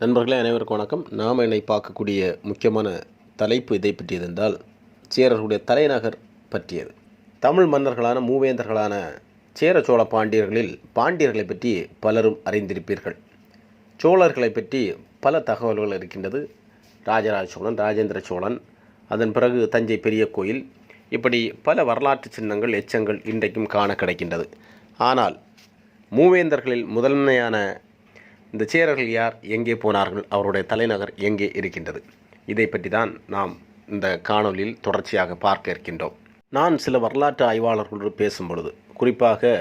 நண்பர்களே அனைவருக்கும் வணக்கம். நாம் என்னை பார்க்கக்கூடிய முக்கியமான தலைப்பு இதை பற்றியதென்றால் சேரர்களுடைய தலைநகர் பற்றியது. தமிழ் மன்னர்களான மூவேந்தர்களான சேர சோழ பாண்டியர்களில் பாண்டியர்களை பற்றி பலரும் அறிந்திருப்பீர்கள். சோழர்களை பற்றி பல தகவல்கள் இருக்கின்றது. ராஜராஜ சோழன் ராஜேந்திர சோழன் அதன் பிறகு தஞ்சை பெரிய கோயில் இப்படி பல வரலாற்று சின்னங்கள் எச்சங்கள் இன்றைக்கும் காண கிடைக்கின்றது. ஆனால் மூவேந்தர்களில் முதன்மையான இந்த சேரர்கள் யார்? எங்கே போனார்கள்? அவருடைய தலைநகர் எங்கே இருக்கின்றது? இதை பற்றி தான் நாம் இந்த காணொளியில் தொடர்ச்சியாக பார்க்க இருக்கின்றோம். நான் சில வரலாற்று ஆய்வாளர்களோடு பேசும்பொழுது குறிப்பாக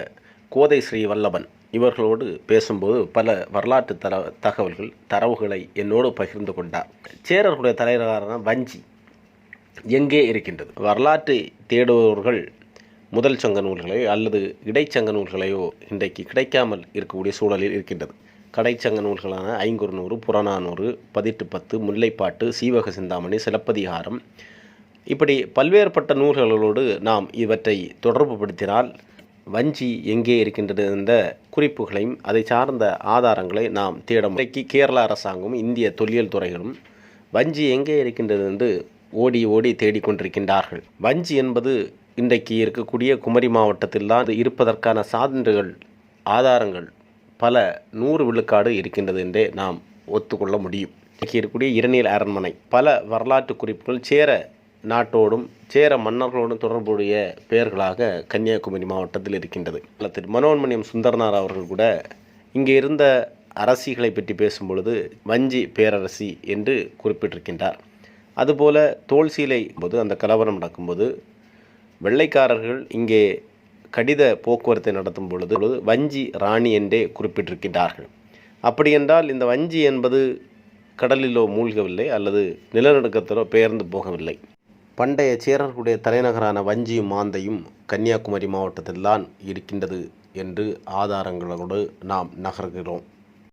கோதை ஸ்ரீ வல்லபன் இவர்களோடு பேசும்போது பல வரலாற்று தர தகவல்கள் தரவுகளை என்னோடு பகிர்ந்து கொண்டார். சேரர்களுடைய தலைநகரான வஞ்சி எங்கே இருக்கின்றது? வரலாற்றை தேடுபவர்கள் முதல் சங்க நூல்களை அல்லது இடைச்சங்க நூல்களையோ இன்றைக்கு கிடைக்காமல் இருக்கக்கூடிய சூழலில் இருக்கின்றது. கடைச்சங்க நூல்களான ஐங்குறுநூறு புறநானூறு பதிட்டு பத்து முல்லைப்பாட்டு சீவக சிந்தாமணி சிலப்பதிகாரம். இப்படி பல்வேறுபட்ட நூல்களோடு நாம் இவற்றை தொடர்புபடுத்தினால் வஞ்சி எங்கே இருக்கின்றது என்ற குறிப்புகளையும் அதை சார்ந்த ஆதாரங்களை நாம் தேட முறைக்கு கேரள அரசாங்கமும் இந்திய தொல்லியல் துறைகளும் வஞ்சி எங்கே இருக்கின்றது என்று ஓடி ஓடி தேடிக்கொண்டிருக்கின்றார்கள். வஞ்சி என்பது இன்றைக்கு இருக்கக்கூடிய குமரி மாவட்டத்தில் தான் இருப்பதற்கான சான்றுகள் ஆதாரங்கள் பல நூறு விழுக்காடு இருக்கின்றது என்றே நாம் ஒத்துக்கொள்ள முடியும். இன்றைக்கு இருக்கக்கூடிய இரணியல் அரண்மனை. பல வரலாற்று குறிப்புகள் சேர நாட்டோடும் சேர மன்னர்களோடும் தொடர்புடைய பெயர்களாக கன்னியாகுமரி மாவட்டத்தில் இருக்கின்றது. மனோன்மணியம் சுந்தரனார் அவர்கள் கூட இங்கே இருந்த அரசிகளை பற்றி பேசும்பொழுது வஞ்சி பேரரசி என்று குறிப்பிட்டிருக்கின்றார். அதுபோல தோல் சீலை போது அந்த கலவரம் நடக்கும்போது வெள்ளைக்காரர்கள் இங்கே கடித போக்குவரத்தை நடத்தும் பொழுது வஞ்சி ராணி என்றே குறிப்பிட்டிருக்கின்றார்கள். அப்படியென்றால் இந்த வஞ்சி என்பது கடலிலோ மூழ்கவில்லை அல்லது நிலநடுக்கத்திலோ பெயர்ந்து போகவில்லை. பண்டைய சேரர்களுடைய தலைநகரான வஞ்சியும் மாந்தையும் கன்னியாகுமரி மாவட்டத்தில்தான் இருக்கின்றது என்று ஆதாரங்களோடு நாம் நகர்கிறோம்.